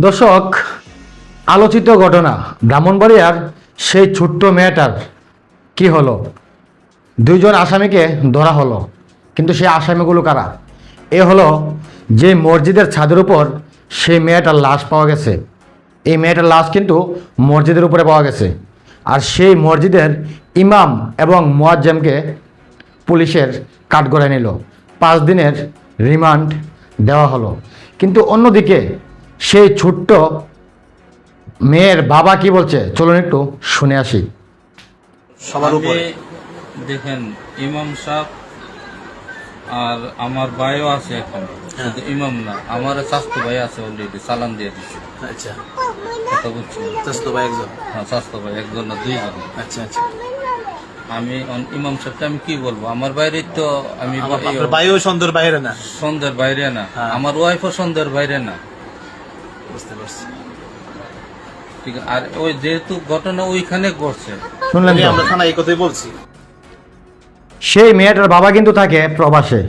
দর্শক, আলোচিত ঘটনা। ব্রাহ্মণবাড়িয়ার সেই ছোট্ট মেয়েটার কি হলো? দুইজন আসামিকে ধরা হলো। কিন্তু সেই আসামিগুলো কারা? এ হলো যে মসজিদের ছাদের উপর সেই মেয়েটার লাশ পাওয়া গেছে। এই মেয়েটার লাশ কিন্তু মসজিদের উপরে পাওয়া গেছে। আর সেই মসজিদের ইমাম এবং মোয়াজ্জেমকে পুলিশের কাঠগড়ায় নিল। পাঁচ দিনের রিমান্ড দেওয়া হলো। কিন্তু অন্যদিকে সেই ছোট্ট মেয়ের বাবা কি বলছে? চলুন একটু শুনে আসি। সবার উপরে। দেখেন ইমাম সাহেব আর আমার ভাইও আছে এখন। হ্যাঁ। শুধু ইমাম না আমার স্বাস্থ্য ভাই আছে অলরেডি চালান দিয়ে দিচ্ছে আচ্ছা। কথা বুঝছি চাস্তো ভাই একজন? হ্যাঁ স্বাস্থ্য ভাই একজন না দুইজন। আচ্ছা আচ্ছা। আমি ইমাম সাহেবকে আমি কি বলব? আমার বাইরে তো আমি আমার- আপনার ভাইও সুন্দর বাইরে না। সন্ধ্যের বাইরে না। হ্যাঁ। আমার ওয়াইফও সন্ধ্যের বাইরে না। বুঝতে পারছি। ঠিক আছে আর ওই যেহেতু ঘটনা ওইখানে ঘটছে। শুনলেন তো? আমরা থানায় এই কথাই বলছি। সেই মেয়েটার বাবা কিন্তু থাকে প্রবাসে।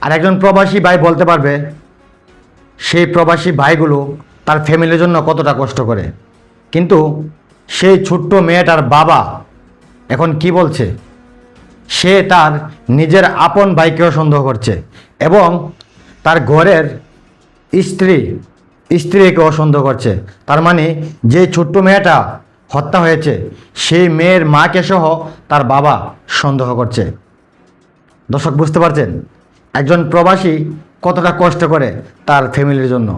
আর একজন প্রবাসী ভাই বলতে পারবে সেই প্রবাসী ভাইগুলো তার ফ্যামিলির জন্য কতটা কষ্ট করে। কিন্তু সেই ছোট্ট মেয়েটার বাবা এখন কি বলছে? সে তার নিজের আপন ভাইকেও সন্দেহ করছে এবং তার ঘরের স্ত্রী স্ত্রীকেও সন্দেহ করছে। তার মানে যে ছোট্ট মেয়েটা হত্যা হয়েছে, সেই মেয়ের মাকে সহ তার বাবা সন্দেহ করছে। দর্শক, বুঝতে পারছেন? একজন প্রবাসী কতটা কষ্ট করে তার ফ্যামিলির জন্য।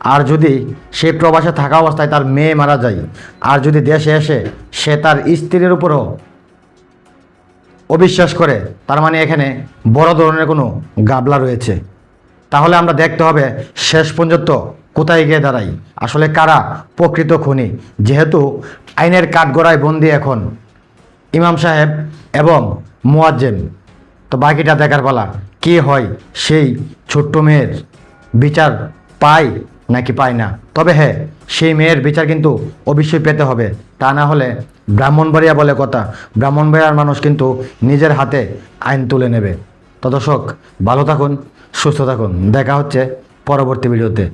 আর যদি সে প্রবাসে থাকা অবস্থায় তার মেয়ে মারা যায়, আর যদি দেশে এসে সে তার স্ত্রীর উপরও অবিশ্বাস করে, তার মানে এখানে বড় ধরনের কোনো গাবলা রয়েছে। তাহলে আমরা দেখতে হবে শেষ পর্যন্ত কোথায় গিয়ে দাঁড়াই? আসলে কারা? প্রকৃত খুনি। যেহেতু আইনের কাঠগড়ায় বন্দি এখন ইমাম সাহেব এবং মোয়াজ্জেম তো বাকিটা দেখার পালা, কে হয় সেই ছোট্ট মেয়ের বিচার পায় নাকি পায় না? তবে হ্যাঁ সেই মেয়ের বিচার কিন্তু অবশ্যই পেতে হবে। তা না হলে ব্রাহ্মণবাড়িয়া বলে কথা। ব্রাহ্মণবাড়িয়ার মানুষ কিন্তু নিজের হাতে আইন তুলে নেবে। তো দর্শক, ভালো থাকুন, সুস্থ থাকুন। দেখা হচ্ছে পরবর্তী ভিডিওতে।